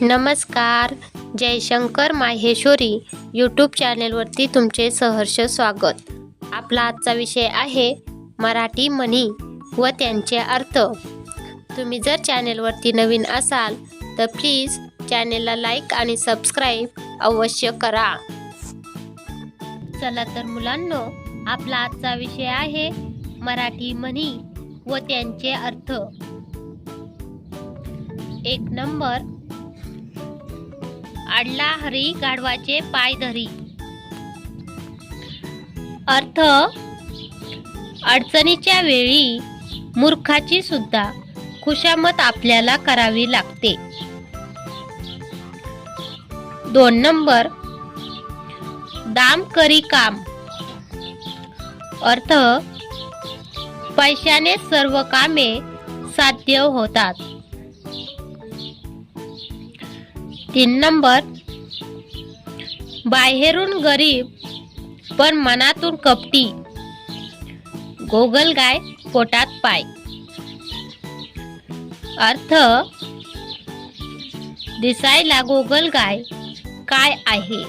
नमस्कार. जयशंकर माहेश्वरी यूट्यूब चॅनेलवरती तुमचे सहर्ष स्वागत. आपला आजचा विषय आहे मराठी म्हणी व त्यांचे अर्थ. तुम्ही जर चॅनेलवरती नवीन असाल तर प्लीज चॅनेलला लाईक आणि सबस्क्राईब अवश्य करा. चला तर मुलांनो आपला आजचा विषय आहे मराठी म्हणी व त्यांचे अर्थ. एक नंबर आडला हरी गाढवाचे पाय धरी. अर्थ अडचणीच्या वेळी मूर्खाची सुद्धा खुशामत आपल्याला करावी लागते. दोन नंबर दाम करी काम. अर्थ पैशाने सर्व कामे साध्य होतात. तीन नंबर. बाहेरून गरीब पण मनातून कपटी. गोगल गाय पोटात पाय. अर्थ दिसायला गोगल गाय काय आहे?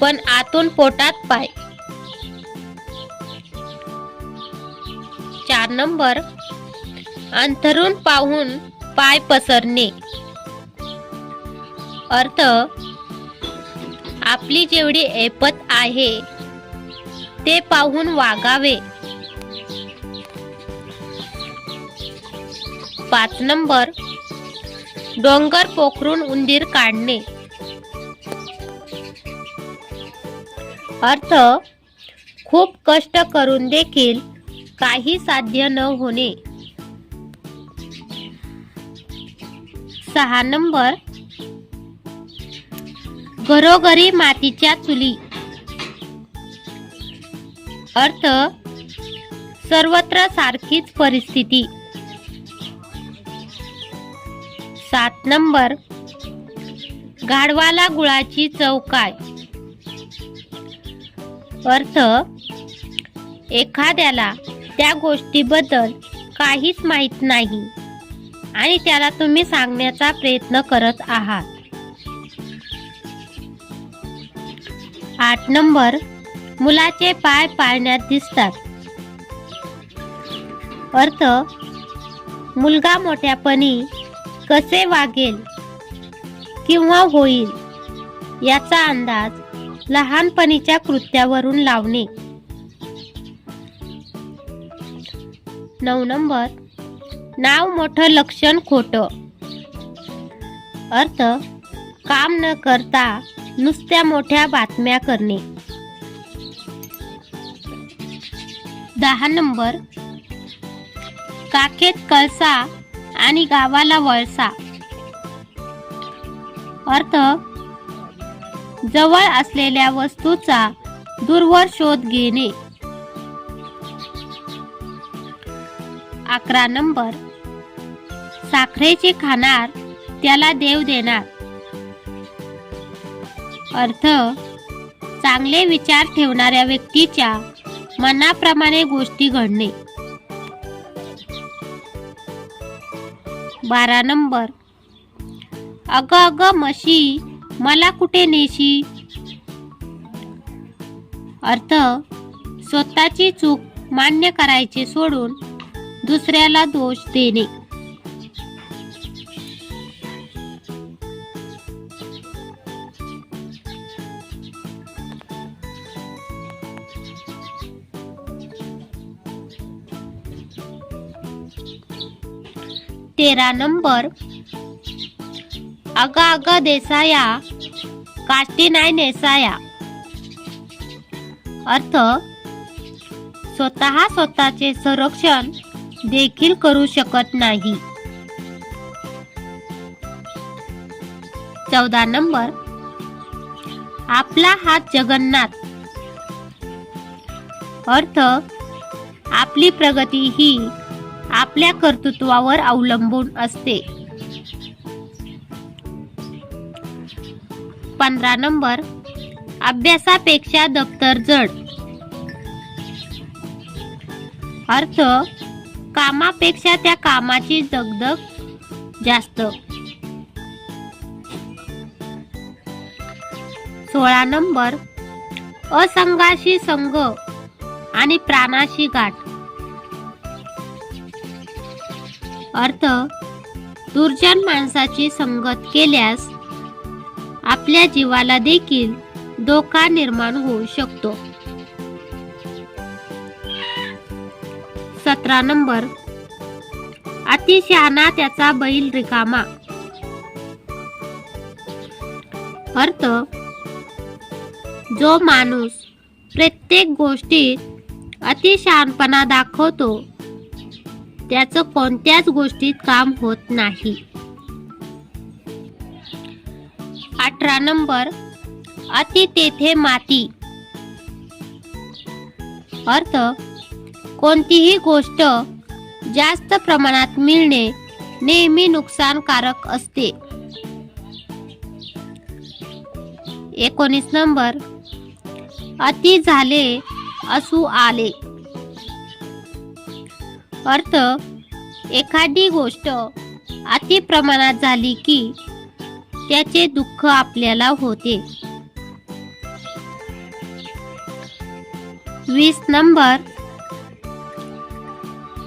पण आतून पोटात पाय. चार नंबर. अंथरून पाहून पाय पसरणे. अर्थ आपली जेवढी ऐपत आहे ते पाहून वागावे. पाच नंबर डोंगर पोखरून उंदीर काढणे. अर्थ खूप कष्ट करून देखील काही साध्य न होणे. सहा नंबर घरोघरी मातीच्या चुली. अर्थ सर्वत्र सारखीच परिस्थिती. सात नंबर गाढवाला गुळाची चव काय? अर्थ एखाद्याला त्या गोष्टीबद्दल काहीच माहीत नाही आणि त्याला तुम्ही सांगण्याचा प्रयत्न करत आहात. आठ नंबर मुलाचे पाय पाळण्यात दिसतात. अर्थ मुलगा मोठ्यापणी कसे वागेल किंवा होईल याचा अंदाज लहानपणीच्या कृत्यावरून लावणे. नऊ नंबर नाव मोठं लक्षण खोटं. अर्थ काम न करता नुसत्या मोठ्या बातम्या करणे. दहा नंबर. काखेत कळसा आणि गावाला वळसा. अर्थ जवळ असलेल्या वस्तूचा दूरवर शोध घेणे. अकरा नंबर. साखरेचे खाणार त्याला देव देणार. अर्थ चांगले विचार ठेवणाऱ्या व्यक्तीच्या मनाप्रमाणे गोष्टी घडणे. बारा नंबर. अग अग मशी मला कुठे नेशी? अर्थ स्वतःची चूक मान्य करायचे सोडून दुसऱ्याला दोष देणे. तेरा नंबर. अग अग देसाया. काष्टी नाही नेसाया. अर्थ स्वतः स्वतःचे संरक्षण देखील करू शकत नाही. चौदा नंबर. आपला हात जगन्नाथ. अर्थ आपली प्रगती ही आपल्या कर्तृत्वावर अवलंबून असते. पंधरा नंबर अभ्यासापेक्षा दप्तर जड. अर्थ कामापेक्षा त्या कामाची दगदग जास्त. सोळा नंबर असंघाशी संग आणि प्राणाशी गाठ. अर्थ दुर्जन माणसाची संगत केल्यास आपल्या जीवाला देखील धोका निर्माण होऊ शकतो. सतरा नंबर अतिशहाणा त्याचा बैल रिकामा. अर्थ जो माणूस प्रत्येक गोष्टीत अतिशहाणपणा दाखवतो त्याचं कोणत्याच गोष्टीत काम होत नाही. अठरा नंबर अति तेथे माती. अर्थ कोणतीही गोष्ट जास्त प्रमाणात मिळणे नेहमी नुकसानकारक असते. एकोणीस नंबर अति झाले असू आले. अर्थ एखादी गोष्ट अति प्रमाणात झाली की त्याचे दुःख आपल्याला होते. वीस नंबर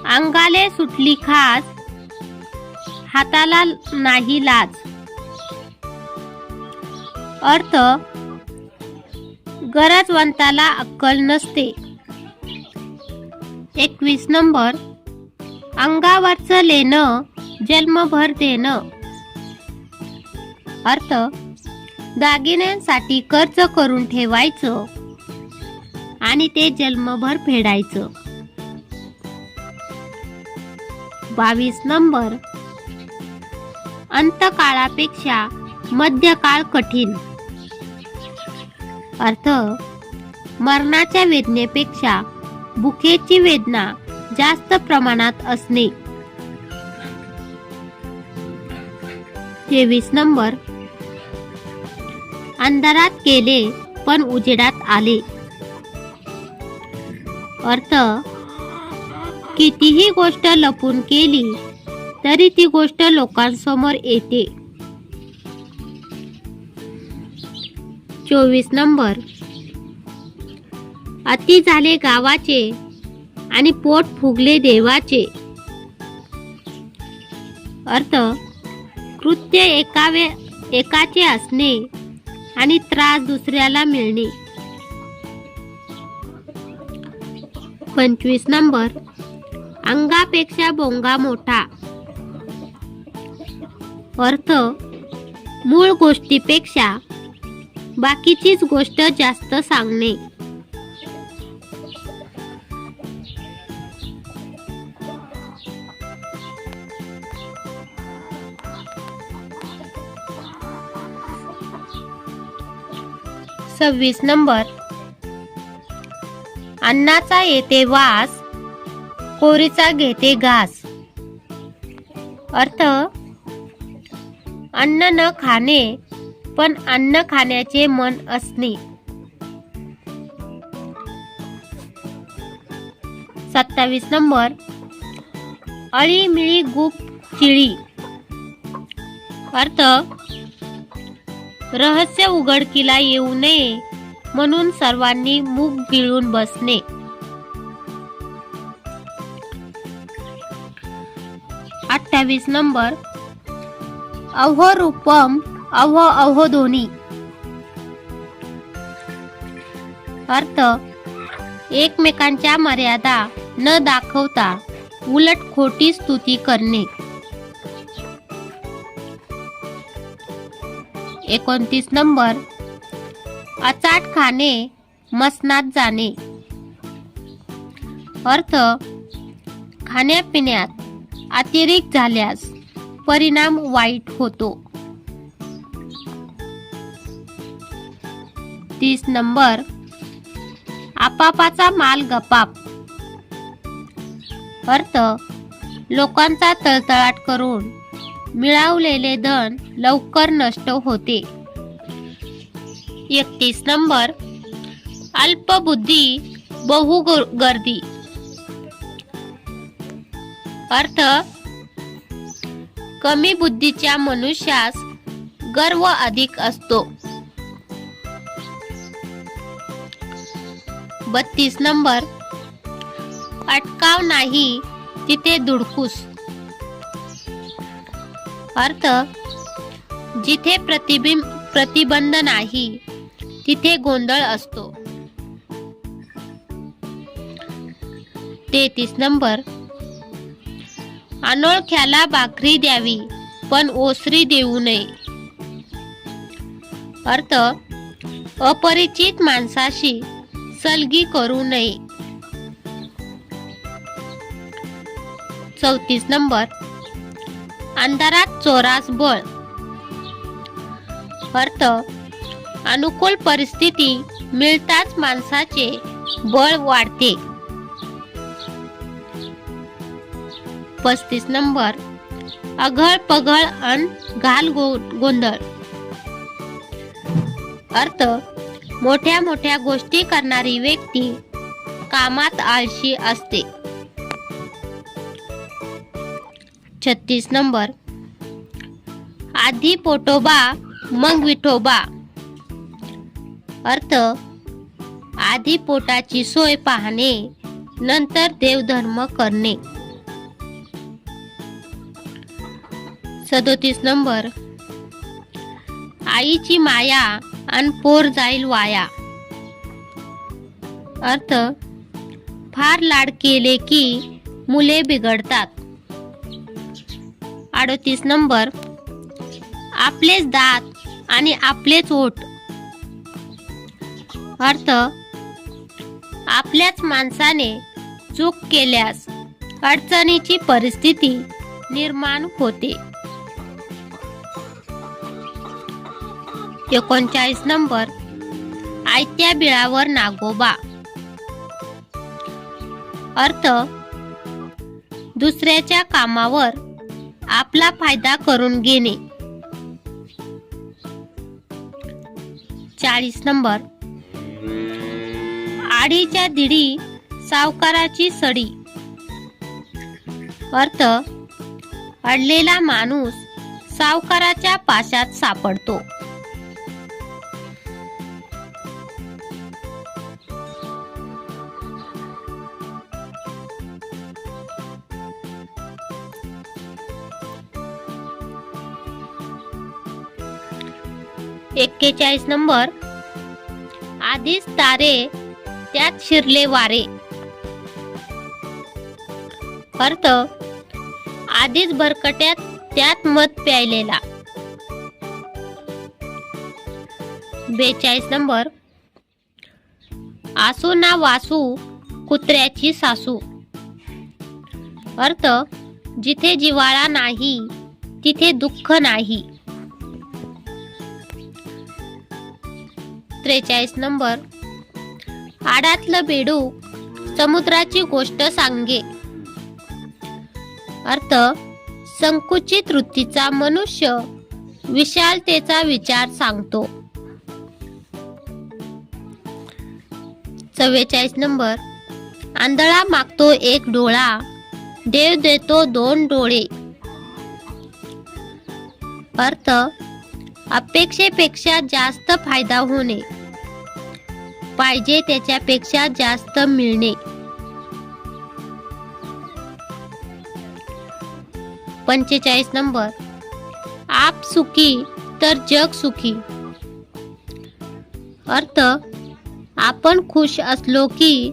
अंगाले सुटली खास हाताला नाही लाज. अर्थ गरजवंताला अक्कल नसते. एकवीस नंबर अंगावरचं लेणं जन्मभर देणं. अर्थ दागिन्यांसाठी कर्ज करून ठेवायचं आणि ते जन्मभर फेडायचं. बावीस नंबर अंतकाळापेक्षा मध्यकाळ कठीण. अर्थ मरणाच्या वेदनेपेक्षा भुकेची वेदना जास्त प्रमाणात असणे. तेवीस नंबर. अंधारात गेले पण उजेडात आले. अर्थ कितीही गोष्ट लपून केली तरी ती गोष्ट लोकांसमोर येते. चोवीस नंबर. अति झाले गावाचे आणि पोट फुगले देवाचे. अर्थ कृत्य एकावे एकाचे असणे आणि त्रास दुसऱ्याला मिळणे. पंचवीस नंबर अंगापेक्षा बोंगा मोठा. अर्थ मूळ गोष्टीपेक्षा बाकीचीच गोष्ट जास्त सांगणे. सव्वीस नंबर. अन्नाचा येते वास कोरीचा घेते घास. अर्थ अन्न न खाणे पण अन्न खाण्याचे मन असणे. सत्तावीस नंबर. अळी मिळी गुप चिळी. अर्थ रहस्य उघडकीला येऊ नये म्हणून सर्वांनी मूग गिळून बसणे. अठ्ठावीस नंबर. अहो रूपम अहो अहो दोन्ही अर्थ एकमेकांच्या मर्यादा न दाखवता उलट खोटी स्तुती करणे. एकोणतीस नंबर. अचाट खाणे मसनात जाणे. अर्थ खाण्यापिण्यात अतिरिक्त झाल्यास परिणाम वाईट होतो. तीस नंबर आपापाचा माल गपाप. अर्थ लोकांचा तळतळाट करून मिळवलेले धन लवकर नष्ट होते. एकतीस नंबर. अल्पबुद्धी बहु गर्दी अर्थ कमी बुद्धीच्या मनुष्यास गर्व अधिक असतो. बत्तीस नंबर. अटकाव नाही तिथे दुडकूस. अर्थ जिथे प्रतिबिंब प्रतिबंध नाही तिथे गोंधळ असतो. तेहतीस नंबर अनोळख्याला भाकरी द्यावी पण ओसरी देऊ नये. अर्थ अपरिचित माणसाशी सलगी करू नये. चौतीस नंबर अंधारात चोरास बळ. अर्थ अनुकूल परिस्थिती मिळताच माणसाचे बळ वाढते. पस्तीस नंबर अघळ पघळ अन घाल गो गोंधळ. अर्थ मोठ्या मोठ्या गोष्टी करणारी व्यक्ती कामात आळशी असते. छत्तीस नंबर. आधी पोटोबा मग विठोबा. अर्थ आधी पोटाची सोय पाहणे नंतर देवधर्म करणे. सदोतीस नंबर. आईची माया आणि पोर जाईल वाया. अर्थ फार लाड केले की मुले बिघडतात. अडतीस नंबर. आपलेच दात आणि आपलेच ओठ. अर्थ आपल्याच माणसाने चूक केल्यास अडचणीची परिस्थिती निर्माण होते. एकोणचाळीस नंबर आयत्या बिळावर नागोबा. अर्थ दुसऱ्याच्या कामावर आपला फायदा करून घेणे. चाळीस नंबर. आडीच्या दिडी सावकाराची सडी. अर्थ अडलेला माणूस सावकाराच्या पाशात सापडतो. एक्केचाळीस नंबर. आधीच तारे त्यात शिरले वारे. अर्थ आधीच भरकट्यात त्यात मध प्यायलेला. बेचाळीस नंबर. आसू ना वासू कुत्र्याची सासू. अर्थ जिथे जिवाळा नाही तिथे दुःख नाही. त्रेचाळीस नंबर. आडातलं बेडूक समुद्राची गोष्ट सांगे. अर्थ संकुचित वृत्तीचा मनुष्य विशालतेचा विचार सांगतो. चव्वेचाळीस नंबर आंधळा मागतो एक डोळा देव देतो दोन डोळे. अर्थ अपेक्षेपेक्षा जास्त फायदा होणे. पाहिजे त्याच्यापेक्षा जास्त मिळणे. पंचेचाळीस नंबर. आप सुखी तर जग सुखी. अर्थ आपण खुश असलो की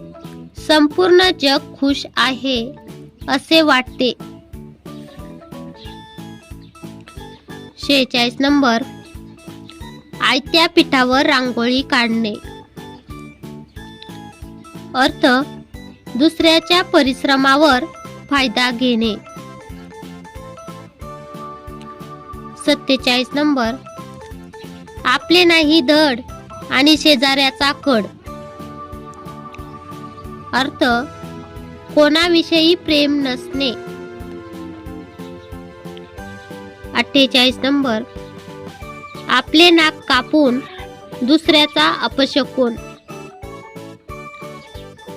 संपूर्ण जग खुश आहे असे वाटते. शेहेचाळीस नंबर. आयत्या पिठावर रांगोळी काढणे. अर्थ दुसऱ्याच्या परिश्रमावर फायदा घेणे. सत्तेचाळीस नंबर आपले नाही धड आणि शेजाऱ्याचा कड. अर्थ कोणाविषयी प्रेम नसणे. अठ्ठेचाळीस नंबर आपले नाक कापून दुसऱ्याचा अपशकून.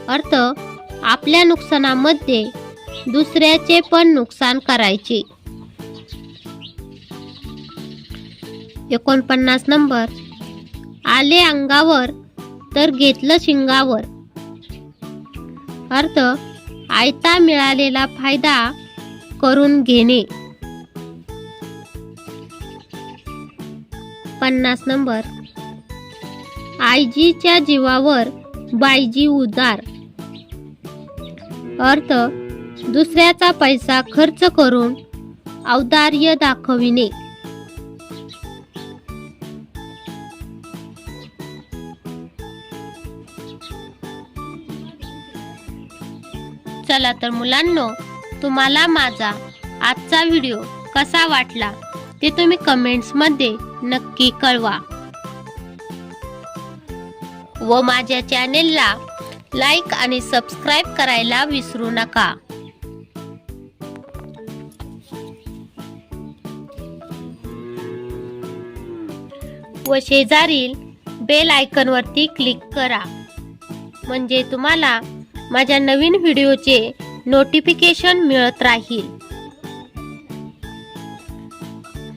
अर्थ आपल्या नुकसानामध्ये दुसऱ्याचे पण नुकसान करायचे. एकोणपन्नास नंबर आले अंगावर तर घेतलं शिंगावर. अर्थ आयता मिळालेला फायदा करून घेणे. पन्नास नंबर. आईजीच्या जीवावर बायजी उदार. अर्थ दुसऱ्याचा पैसा खर्च करून औदार्य दाखविणे. चला तर मुलांनो तुम्हाला माझा आजचा व्हिडिओ कसा वाटला? ते तुम्ही कमेंट्समध्ये नक्की कळवा. व माझ्या चॅनेलला लाईक आणि सबस्क्राईब करायला विसरू नका. व शेजारील बेल आयकनवरती क्लिक करा. म्हणजे तुम्हाला माझ्या नवीन व्हिडिओचे नोटिफिकेशन मिळत राहील.